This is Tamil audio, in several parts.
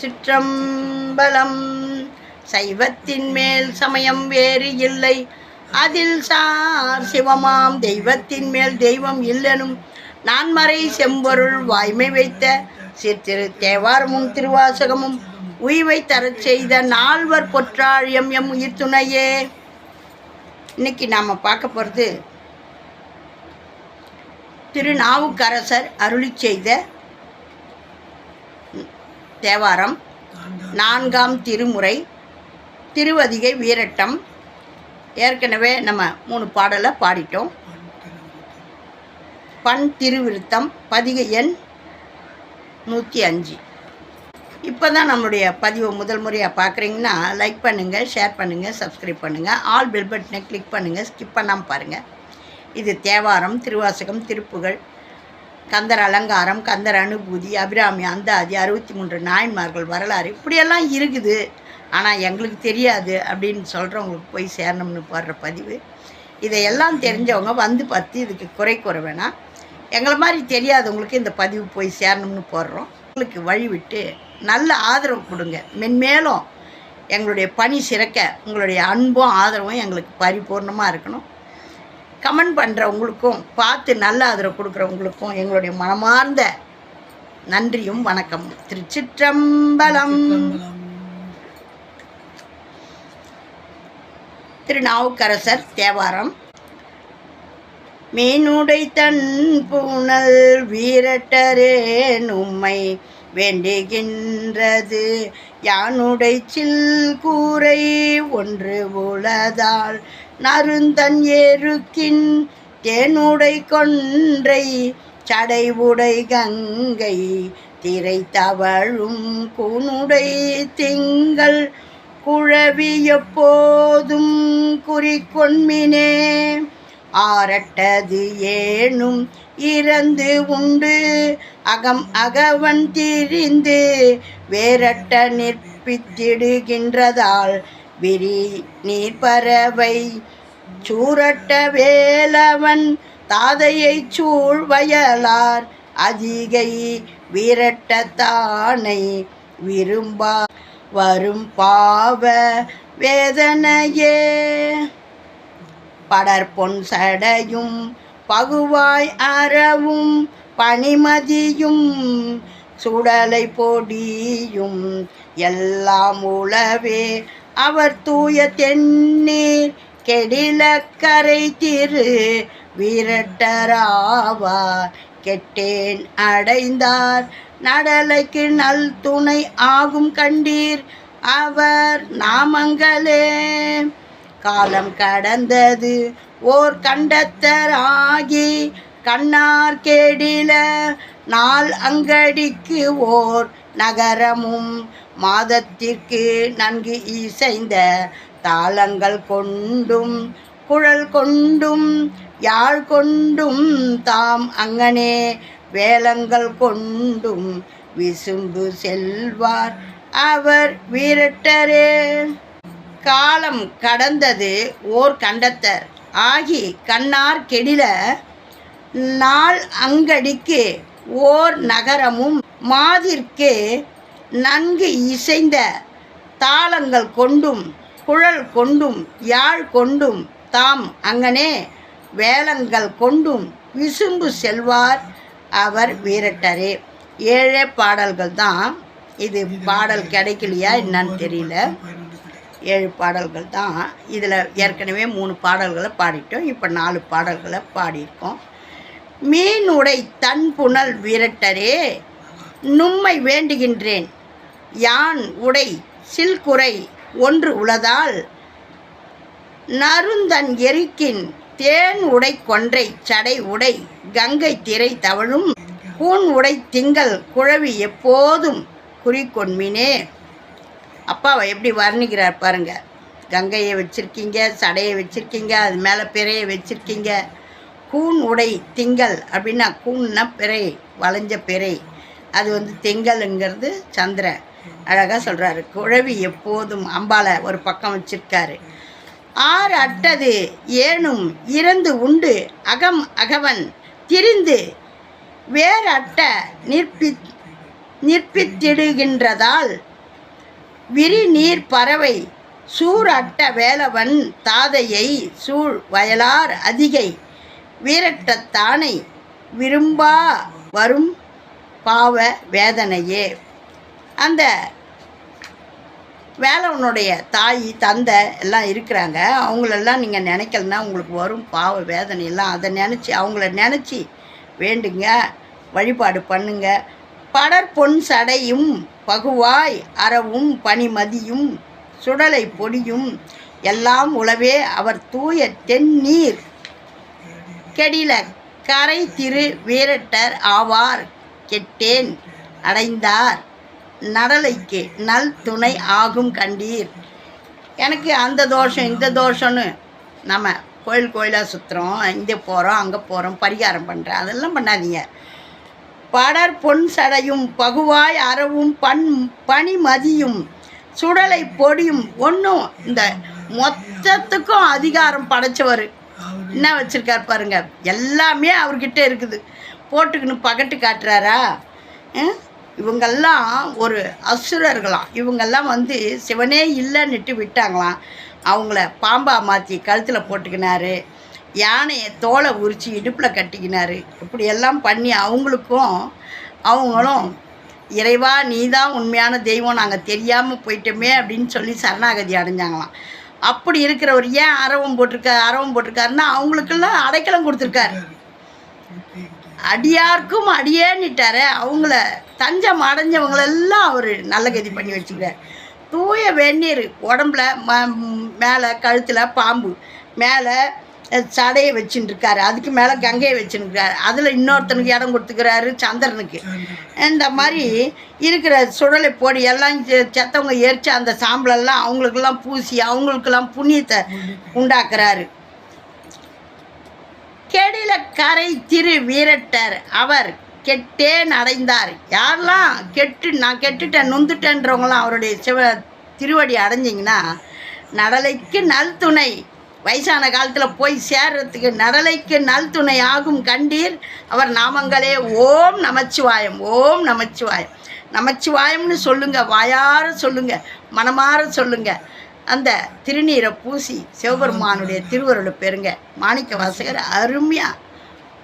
சிற்றம்பலம். சைவத்தின் மேல் சமயம் வேறு இல்லை. அதில் சார் சிவமாம் தெய்வத்தின் மேல் தெய்வம் இல்லனும். நான்மறை செம்பொருள் வாய்மை வைத்த சிற்திரு தேவாரமும் திருவாசகமும் உய்வை தரச் செய்த நால்வர் பொற்றாழியம் எம் உயிர் துணையே இன்னைக்கு நாம் பார்க்க போகிறது திருநாவுக்கரசர் அருளி செய்த தேவாரம். நான்காம் திருமுறை திருவதிகை வீரட்டம். ஏற்கனவே நம்ம மூணு பாடலை பாடிட்டோம். பண் திருவிருத்தம் பதிகை எண் நூற்றி அஞ்சு. இப்போ தான் நம்மளுடைய பதிவை முதல் முறையாக பார்க்குறீங்கன்னா லைக் பண்ணுங்கள் ஷேர் பண்ணுங்கள் சப்ஸ்கிரைப் பண்ணுங்கள் ஆல் பெல் பட்டனை கிளிக் பண்ணுங்கள் ஸ்கிப் பண்ணாமல் பாருங்கள் இது தேவாரம் திருவாசகம் திருப்புகள். கந்தர் அலங்காரம் கந்தர் அனுபூதி அபிராமி அந்தாதி அறுபத்தி மூன்று நாயன்மார்கள் வரலாறு இப்படியெல்லாம் இருக்குது. ஆனால் எங்களுக்கு தெரியாது அப்படின்னு சொல்கிறவங்களுக்கு போய் சேரணும்னு போடுற பதிவு. இதையெல்லாம் தெரிஞ்சவங்க வந்து பார்த்து இதுக்கு குறை கூற வேணாம். எங்களை மாதிரி தெரியாதவங்களுக்கு இந்த பதிவு போய் சேரணும்னு போடுறோம். உங்களுக்கு வழி விட்டு நல்ல ஆதரவு கொடுங்க. மென்மேலும் எங்களுடைய பணி சிறக்க உங்களுடைய அன்பும் ஆதரவும் எங்களுக்கு பரிபூர்ணமாக இருக்கணும். கமெண்ட் பண்ணுறவங்களுக்கும் பார்த்து நல்ல ஆதரவு கொடுக்குறவங்களுக்கும் எங்களுடைய மனமார்ந்த நன்றியும் வணக்கம். திருச்சிற்றம்பலம். திருநாவுக்கரசர் தேவாரம். மீனுடை தன் பூனல் வீரட்டரே நும்மை வேண்டுகின்றது. யானுடை சில் கூரை ஒன்று உளதால் நருந்தன் ஏருக்கின் தேனுடை கொன்றை சடைவுடை கங்கை திரை தவழும் கூனுடை திங்கள் குழவி எப்போதும் குறிக்கொன்மினே ஆரட்டது ஏனும் இறந்து உண்டு அகம் அகவன் திரிந்து வேரட்ட நிற்பித்திடுகின்றதால் விரி நீர் பறவை சூரட்ட வேலவன் தாதையை சூழ் வயலார் அதிகை வீரட்டத்தானை விரும்பா வரும் பாவ வேதனையே. படற்பொன் சடையும் பகுவாய் அறவும் பனிமதியும் சுடலை பொடியும் எல்லாம் உளவே அவர் தூய தென்னீர் கெடில கரை திரு வீரட்டராவார். கெட்டேன் அடைந்தார் நடலைக்கு நல் துணை ஆகும் கண்டீர். அவர் நாமங்களே. காலம் கடந்தது ஓர் கண்டத்தராகி கண்ணார் கேடில நாள் அங்கடிக்கு ஓர் நகரமும் மாதத்திற்கு நன்கு இசைந்த தாளங்கள் கொண்டும் குழல் கொண்டும் யாழ் கொண்டும் தாம் அங்கனே வேலங்கள் கொண்டும் விசும்பு செல்வார் அவர் வீரட்டரே. காலம் கடந்தது ஓர் கண்டத்தர். ஆகி கண்ணார் கெடில நாள் அங்கடிக்கு ஓர் நகரமும் மாதிற்கு நன்கு இசைந்த தாளங்கள் கொண்டும் குழல் கொண்டும் யாழ் கொண்டும் தாம் அங்கனே வேலங்கள் கொண்டும் விசும்பு செல்வார் அவர் வீரட்டரே. ஏழே பாடல்கள் தான் இது பாடல் கிடைக்கலையா என்னன்னு தெரியல. ஏழு பாடல்கள் தான். இதில் ஏற்கனவே மூணு பாடல்களை பாடிட்டோம். இப்போ நாலு பாடல்களை பாடியிருக்கோம். மீனுடை தன் புனல் வீரட்டரே. நும்மை வேண்டுகின்றேன். யான் உடை சில்குறை ஒன்று உளதால் நருந்தன் எரிக்கின் தேன் உடை கொன்றை சடை உடை கங்கை திரை தவழும் கூன் உடை திங்கள் குழவி எப்போதும் குறிக்கொன்மினே அப்பாவை எப்படி வர்ணிக்கிறார் பாருங்க. கங்கையை வச்சுருக்கீங்க சடையை வச்சுருக்கீங்க அது மேலே பிறையை வச்சுருக்கீங்க. கூன் உடை திங்கள் அப்படின்னா கூன்னா பிறை வளைஞ்ச பிறை. அது வந்து திங்கள்ங்கிறது சந்திரன். அழகாக சொல்கிறாரு குழவி எப்போதும் அம்பாலை ஒரு பக்கம் வச்சிருக்காரு. ஆறு அட்டது ஏனும் இறந்து உண்டு. அகம் அகவன் திரிந்து வேறு அட்ட நிற்பி நிற்பித்திடுகின்றதால் விரி நீர் பறவை சூர் அட்ட வேலவன் தாதையை சூழ் வயலார் அதிகை. வீரட்டத்தானை விரும்பா வரும் பாவ வேதனையே. அந்த வேலவனுடைய தாய் தந்தை எல்லாம் இருக்கிறாங்க. அவங்களெல்லாம் நீங்கள் நினைக்கலன்னா உங்களுக்கு வரும் பாவ வேதனை எல்லாம் அதை நினச்சி அவங்கள நினச்சி வேண்டுங்க. வழிபாடு பண்ணுங்க. படற்பொன் சடையும் பகுவாய் அறவும் பனிமதியும் சுடலை பொடியும் எல்லாம் உளவே அவர் தூய தென்னீர். கெடில கரை திரு வீரட்டர் ஆவார். கெட்டேன். அடைந்தார். நடலைக்கு நல் துணை ஆகும் கண்டீர். எனக்கு அந்த தோஷம் இந்த தோஷம்னு நம்ம கோயில் கோயிலாக சுற்றுறோம் இங்கே போகிறோம் அங்கே போகிறோம் பரிகாரம் பண்ணுறேன் அதெல்லாம் பண்ணாதீங்க. படர் பொன் சடையும் பகுவாய் அறவும் பண் பனிமதியும் சுடலை பொடியும் ஒன்றும் இந்த மொத்தத்துக்கும் அதிகாரம் படைச்சவர். என்ன வச்சுருக்கார் பாருங்க எல்லாமே அவர்கிட்ட இருக்குது. போட்டுக்கின்னு பகட்டு காட்டுறாரா? இவங்கெல்லாம் ஒரு அசுரர்களாம். இவங்கெல்லாம் வந்து சிவனே இல்லைன்னுட்டு விட்டாங்களாம். அவங்கள பாம்பா மாற்றி கழுத்தில் போட்டுக்கினாரு. யானையை தோலை உரித்து இடுப்பில் கட்டிக்கினாரு. இப்படியெல்லாம் பண்ணி அவங்களுக்கும் அவங்களும் இறைவா நீ தான் உண்மையான தெய்வம் நாங்கள் தெரியாமல் போயிட்டோமே அப்படின்னு சொல்லி சரணாகதி அடைஞ்சாங்களாம். அப்படி இருக்கிறவர் ஏன் அரவம் போட்டிருக்காரு அரவம் போட்டிருக்காருன்னா அவங்களுக்கெல்லாம் அடைக்கலம் கொடுத்துருக்காரு. அடியார்க்கும் அடியேன்னுட்டார. அவங்கள தஞ்சம் அடைஞ்சவங்களெல்லாம் அவர் நல்ல கதி பண்ணி வச்சுக்கிறார். தூய வெந்நீர் உடம்புல ம மேலே கழுத்தில் பாம்பு மேலே சடையை வச்சுட்டு இருக்காரு அதுக்கு மேலே கங்கையை வச்சுருக்காரு அதில் இன்னொருத்தனுக்கு இடம் கொடுத்துக்கிறாரு சந்திரனுக்கு. இந்த மாதிரி இருக்கிற சுடலை பொடி எல்லாம் செ- செத்தவங்க எரிச்ச அந்த சாம்பலெல்லாம் அவங்களுக்கெல்லாம் பூசி அவங்களுக்கெல்லாம் புண்ணியத்தை உண்டாக்குறாரு. கெடில கரை திரு வீரட்டர். அவர் கெட்டேன் அடைந்தார். யாரெல்லாம் கெட்டு நான் கெட்டுட்டேன் நொந்துட்டேன்றவங்களாம் அவருடைய சிவ திருவடி அடைஞ்சிங்கன்னா நடலைக்கு நல் துணை. வயசான காலத்தில் போய் சேர்றதுக்கு நடலைக்கு நல் துணை ஆகும் கண்டீர். அவர் நாமங்களே ஓம் நமச்சிவாயம் ஓம் நமச்சிவாயம். நமச்சிவாயம்னு சொல்லுங்கள் வாயார சொல்லுங்கள் மனமார சொல்லுங்கள் அந்த திருநீரை பூசி சிவபெருமானுடைய திருவருளை பெறுங்க. மாணிக்க வாசகர் அருமையாக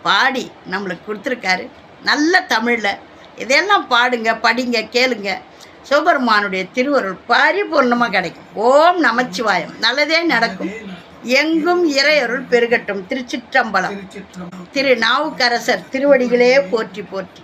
பாடி நம்மளுக்கு கொடுத்துருக்காரு. நல்ல தமிழில் இதையெல்லாம் பாடுங்க படிங்க கேளுங்க. சிவபெருமானுடைய திருவருள் பரிபூர்ணமாக கிடைக்கும். ஓம் நமச்சிவாயம். நல்லதே நடக்கும். எங்கும் இறையருள் பெருகட்டும். திருச்சிற்றம்பலம். திரு நாவுக்கரசர் திருவடிகளே போற்றி போற்றி.